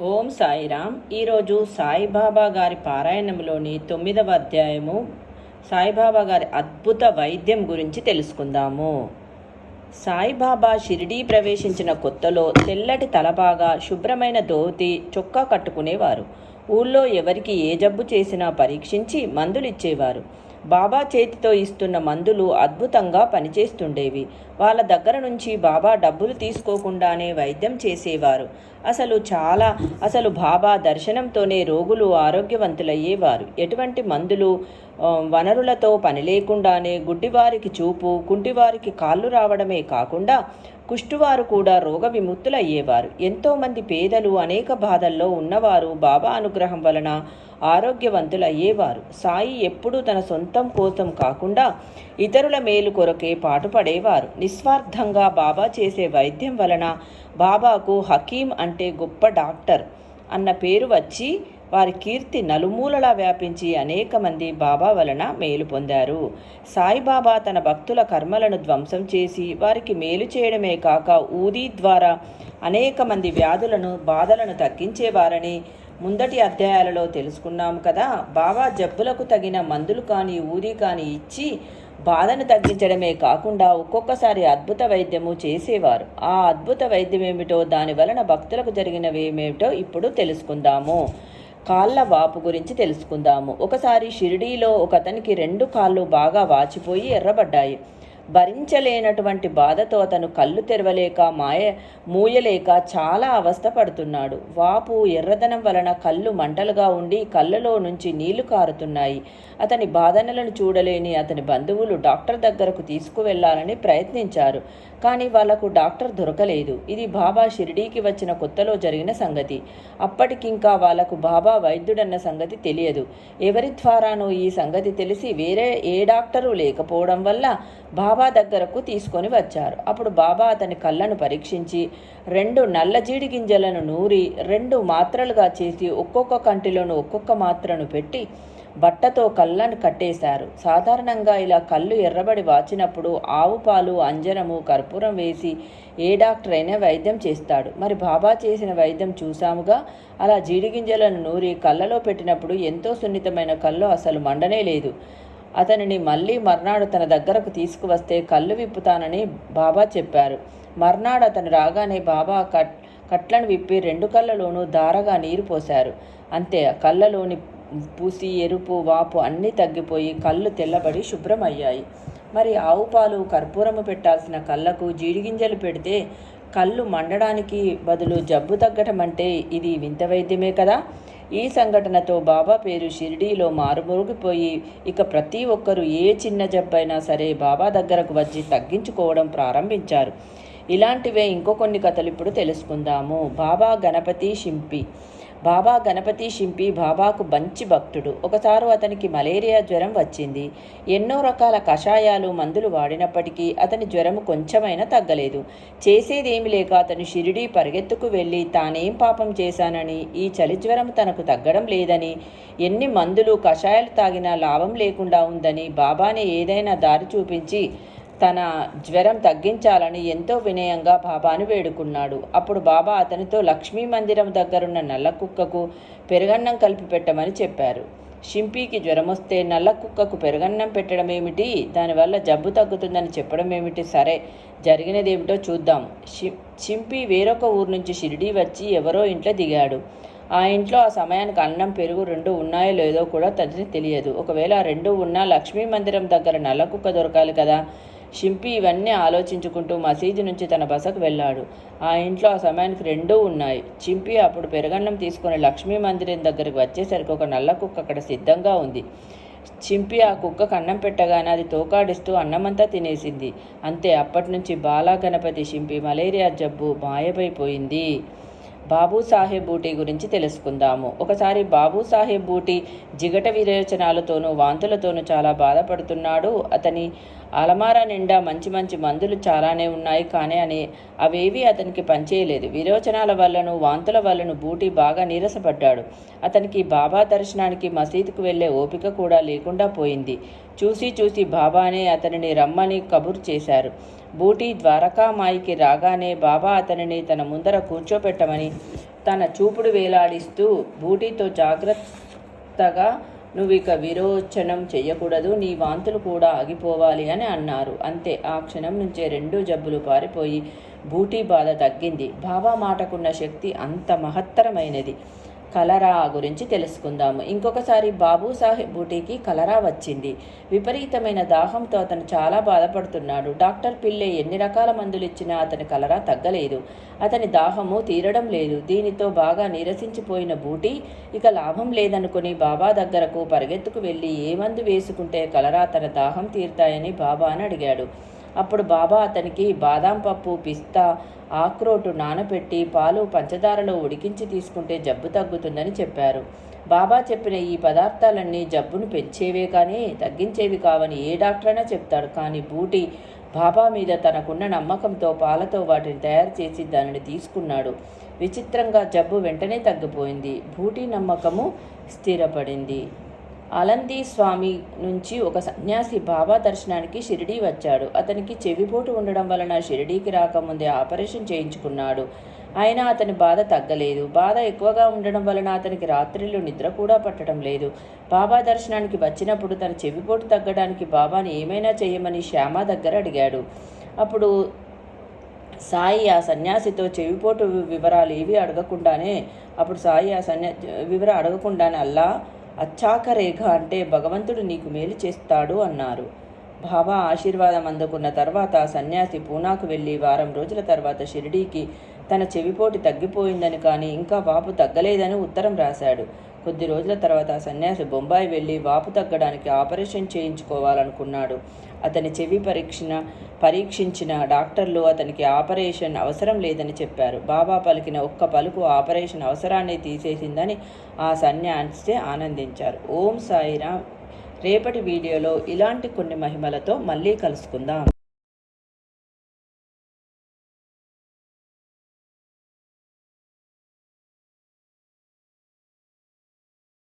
ఓం సాయిరామ్. ఈరోజు సాయిబాబా గారి పారాయణంలోని తొమ్మిదవ అధ్యాయము సాయిబాబా గారి అద్భుత వైద్యం గురించి తెలుసుకుందాము. సాయిబాబా షిరిడీ ప్రవేశించిన కొత్తలో తెల్లటి తలబాగా శుభ్రమైన ధోతి చొక్కా కట్టుకునేవారు. ఊళ్ళో ఎవరికి ఏ జబ్బు చేసినా పరీక్షించి మందులు ఇచ్చేవారు బాబా చేతితో ఇస్తున్న మందులు అద్భుతంగా పనిచేస్తుండేవి. వాళ్ళ దగ్గర నుంచి బాబా డబ్బులు తీసుకోకుండానే వైద్యం చేసేవారు. అసలు చాలా అసలు బాబా దర్శనంతోనే రోగులు ఆరోగ్యవంతులయ్యేవారు. ఎటువంటి మందులు వనరులతో పని లేకుండానే గుడ్డివారికి చూపు కుంటివారికి కాళ్ళు రావడమే కాకుండా కుష్టువారు కూడా రోగ విముక్తులయ్యేవారు ఎంతోమంది పేదలు అనేక బాధల్లో ఉన్నవారు బాబా అనుగ్రహం వలన ఆరోగ్యవంతులయ్యేవారు. సాయి ఎప్పుడూ తన సొంతం కోసం కాకుండా ఇతరుల మేలు కొరకే పాటుపడేవారు. నిస్వార్థంగా బాబా చేసే వైద్యం వలన బాబాకు హకీం అంటే గొప్ప డాక్టర్ అన్న పేరు వచ్చి వారి కీర్తి నలుమూలలా వ్యాపించి అనేక మంది బాబా వలన మేలు పొందారు. సాయిబాబా తన భక్తుల కర్మలను ధ్వంసం చేసి వారికి మేలు చేయడమే కాక ఊదీ ద్వారా అనేక మంది వ్యాధులను బాధలను తగ్గించేవారని ముందటి అధ్యాయాలలో తెలుసుకున్నాం కదా. బాబా జబ్బులకు తగిన మందులు కానీ ఊది కానీ ఇచ్చి బాధను తగ్గించడమే కాకుండా ఒక్కొక్కసారి అద్భుత వైద్యము చేసేవారు. ఆ అద్భుత వైద్యం ఏమిటో దాని వలన భక్తులకు జరిగినవి ఏమిటో ఇప్పుడు తెలుసుకుందాము. కాళ్ళ వాపు గురించి తెలుసుకుందాము. ఒకసారి షిరిడీలో ఒక అతనికి రెండు కాళ్ళు బాగా వాచిపోయి ఎర్రబడ్డాయి. భరించలేనటువంటి బాధతో అతను కళ్ళు తెరవలేక మాయ మూయలేక చాలా అవస్థ పడుతున్నాడు వాపు ఎర్రదనం వలన కళ్ళు మంటలుగా ఉండి కళ్ళలో నుంచి నీళ్ళు కారుతున్నాయి. అతని బాధనలను చూడలేని అతని బంధువులు డాక్టర్ దగ్గరకు తీసుకువెళ్ళాలని ప్రయత్నించారు. కానీ వాళ్ళకు డాక్టర్ దొరకలేదు. ఇది బాబా షిరిడీకి వచ్చిన కొత్తలో జరిగిన సంగతి. అప్పటికింకా వాళ్ళకు బాబా వైద్యుడన్న సంగతి తెలియదు. ఎవరి ద్వారానో ఈ సంగతి తెలిసి వేరే ఏ డాక్టరు లేకపోవడం వల్ల బాబా బాబా దగ్గరకు తీసుకొని వచ్చారు. అప్పుడు బాబా అతని కళ్ళను పరీక్షించి రెండు నల్ల జీడి గింజలను నూరి రెండు మాత్రలుగా చేసి ఒక్కొక్క కంటిలోనూ ఒక్కొక్క మాత్రను పెట్టి బట్టతో కళ్ళను కట్టేశారు. సాధారణంగా ఇలా కళ్ళు ఎర్రబడి వాచినప్పుడు ఆవు పాలు అంజనము కర్పూరం వేసి ఏ డాక్టర్ అయినా వైద్యం చేస్తాడు. మరి బాబా చేసిన వైద్యం చూసాముగా అలా జీడిగింజలను నూరి కళ్ళలో పెట్టినప్పుడు ఎంతో సున్నితమైన కళ్ళు అసలు మండనే లేదు. అతనిని మళ్ళీ మర్నాడు తన దగ్గరకు తీసుకువస్తే కళ్ళు విప్పుతానని బాబా చెప్పారు. మర్నాడు అతను రాగానే బాబా కట్ కట్లను విప్పి రెండు కళ్ళలోనూ దారగా నీరు పోశారు. అంతే కళ్ళలోని పూసి ఎరుపు వాపు అన్నీ తగ్గిపోయి కళ్ళు తెల్లబడి శుభ్రమయ్యాయి. మరి ఆవు పాలు కర్పూరము పెట్టాల్సిన కళ్ళకు జీడిగింజలు పెడితే కళ్ళు మండడానికి బదులు జబ్బు తగ్గటం అంటే ఇది వింత వైద్యమే కదా? ఈ సంఘటనతో బాబా పేరు షిరిడీలో మారుమరుగిపోయి ఇక ప్రతి ఒక్కరూ ఏ చిన్న జబ్బైనా సరే బాబా దగ్గరకు వచ్చి తగ్గించుకోవడం ప్రారంభించారు. ఇలాంటివే ఇంకో కొన్ని కథలు ఇప్పుడు తెలుసుకుందాము. బాబా గణపతి షింపి బాబా గణపతి షింపి బాబాకు మంచి భక్తుడు. ఒకసారి అతనికి మలేరియా జ్వరం వచ్చింది. ఎన్నో రకాల కషాయాలు మందులు వాడినప్పటికీ అతని జ్వరం కొంచెమైనా తగ్గలేదు. చేసేదేమి లేక అతను షిరిడి పరిగెత్తుకు వెళ్ళి తానేం పాపం చేశానని ఈ చలి జ్వరం తనకు తగ్గడం లేదని ఎన్ని మందులు కషాయాలు తాగినా లాభం లేకుండా ఉందని బాబాని ఏదైనా దారి చూపించి తన జ్వరం తగ్గించాలని ఎంతో వినయంగా బాబాను వేడుకున్నాడు. అప్పుడు బాబా అతనితో లక్ష్మీ మందిరం దగ్గరున్న నల్ల కుక్కకు పెరుగన్నం కలిపి పెట్టమని చెప్పారు. షింపీకి జ్వరం వస్తే నల్ల కుక్కకు పెరుగన్నం పెట్టడం ఏమిటి దానివల్ల జబ్బు తగ్గుతుందని చెప్పడం ఏమిటి సరే జరిగినదేమిటో చూద్దాం. షింపీ వేరొక ఊరు నుంచి షిరిడీ వచ్చి ఎవరో ఇంట్లో దిగాడు. ఆ ఇంట్లో ఆ సమయానికి అన్నం పెరుగు రెండు ఉన్నాయో లేదో కూడా తనకి తెలియదు. ఒకవేళ ఆ రెండు ఉన్నా లక్ష్మీ మందిరం దగ్గర నల్ల కుక్క దొరకాలి కదా. షింపి ఇవన్నీ ఆలోచించుకుంటూ మసీదు నుంచి తన బసకు వెళ్ళాడు. ఆ ఇంట్లో ఆ సమయానికి రెండూ ఉన్నాయి. చింపి అప్పుడు పెరగన్నం తీసుకుని లక్ష్మీ మందిరం దగ్గరికి వచ్చేసరికి ఒక నల్ల కుక్క అక్కడ సిద్ధంగా ఉంది. చింపి ఆ కుక్కకు అన్నం పెట్టగానే అది తోకాడిస్తూ అన్నమంతా తినేసింది. అంతే అప్పటి నుంచి బాలా గణపతి షింపి మలేరియా జబ్బు మాయమైపోయింది. బాబూ సాహెబ్ బూటీ గురించి తెలుసుకుందాము. ఒకసారి బాబూ సాహెబ్ బూటీ జిగట విరేచనాలతోనూ వాంతులతోనూ చాలా బాధపడుతున్నాడు. అతని అలమార నిండా మంచి మంచి మందులు చాలానే ఉన్నాయి కానీ అని అవేవి అతనికి పనిచేయలేదు. విరోచనాల వల్లను వాంతుల వల్లను బూటీ బాగా నీరసపడ్డాడు. అతనికి బాబా దర్శనానికి మసీదుకు వెళ్ళే ఓపిక కూడా లేకుండా పోయింది. చూసి చూసి బాబానే అతనిని రమ్మని కబురు చేశారు. బూటీ ద్వారకామాయికి రాగానే బాబా అతనిని తన ముందర కూర్చోపెట్టమని తన చూపుడు వేలాడిస్తూ బూటీతో జాగ్రత్తగా నువ్వు ఇక విరోచనం చేయకూడదు నీ వాంతులు కూడా ఆగిపోవాలి అని అన్నారు. అంతే ఆ క్షణం నుంచే రెండు జబ్బులు పారిపోయి బూటీ బాధ తగ్గింది. బాబా మాటకున్న శక్తి అంత మహత్తరమైనది. కలరా గురించి తెలుసుకుందాము. ఇంకొకసారి బాబు సాహెబ్ బూటీకి కలరా వచ్చింది. విపరీతమైన దాహంతో అతను చాలా బాధపడుతున్నాడు. డాక్టర్ పిల్లే ఎన్ని రకాల మందులు ఇచ్చినా అతని కలరా తగ్గలేదు. అతని దాహము తీరడం లేదు. దీనితో బాగా నీరసించిపోయిన బూటీ ఇక లాభం లేదనుకుని బాబా దగ్గరకు పరిగెత్తుకు వెళ్ళి ఏ మందు వేసుకుంటే కలరా తన దాహం తీరుతాయని బాబా అని అడిగాడు. అప్పుడు బాబా అతనికి బాదాం పప్పు పిస్తా ఆక్రోటు నానబెట్టి పాలు పంచదారలో ఉడికించి తీసుకుంటే జబ్బు తగ్గుతుందని చెప్పారు. బాబా చెప్పిన ఈ పదార్థాలన్నీ జబ్బును పెంచేవే కానీ తగ్గించేవి కావని ఏ డాక్టర్ అయినా చెప్తాడు. కానీ బూటి బాబా మీద తనకున్న నమ్మకంతో పాలతో వాటిని తయారు చేసి దానిని తీసుకున్నాడు. విచిత్రంగా జబ్బు వెంటనే తగ్గిపోయింది. బూటి నమ్మకము స్థిరపడింది. అలంతి స్వామి నుంచి ఒక సన్యాసి బాబా దర్శనానికి షిరిడీ వచ్చాడు. అతనికి చెవిపోటు ఉండడం వలన షిరిడీకి రాకముందే ఆపరేషన్ చేయించుకున్నాడు. అయినా అతని బాధ తగ్గలేదు. బాధ ఎక్కువగా ఉండడం వలన అతనికి రాత్రిళ్ళు నిద్ర కూడా పట్టడం లేదు. బాబా దర్శనానికి వచ్చినప్పుడు తన చెవిపోటు తగ్గడానికి బాబాని ఏమైనా చేయమని శ్యామ దగ్గర అడిగాడు. అప్పుడు సాయి ఆ సన్యాసితో చెవిపోటు వివరాలు ఏవి అడగకుండానే అప్పుడు సాయి ఆ సన్యా వివరాలు అడగకుండానే అల్లా అచ్చాక రేఖ అంటే భగవంతుడు నీకు మేలు చేస్తాడు అన్నారు. బాబా ఆశీర్వాదం అందుకున్న తర్వాత సన్యాసి పూనాకు వెళ్ళి వారం రోజుల తర్వాత షిరిడీకి తన చెవిపోటి తగ్గిపోయిందని కానీ ఇంకా వాపు తగ్గలేదని ఉత్తరం రాశాడు. కొద్ది రోజుల తర్వాత సన్యాసి బొంబాయి వెళ్ళి వాపు తగ్గడానికి ఆపరేషన్ చేయించుకోవాలనుకున్నాడు. అతని చెవి పరీక్షణ పరీక్షించిన డాక్టర్లు అతనికి ఆపరేషన్ అవసరం లేదని చెప్పారు. బాబా పలికిన ఒక్క పలుకు ఆపరేషన్ అవసరాన్ని తీసేసిందని ఆ సన్యాసి ఆనందించారు. ఓం సాయిరామ్. రేపటి వీడియోలో ఇలాంటి కొన్ని మహిమలతో మళ్ళీ కలుసుకుందాం.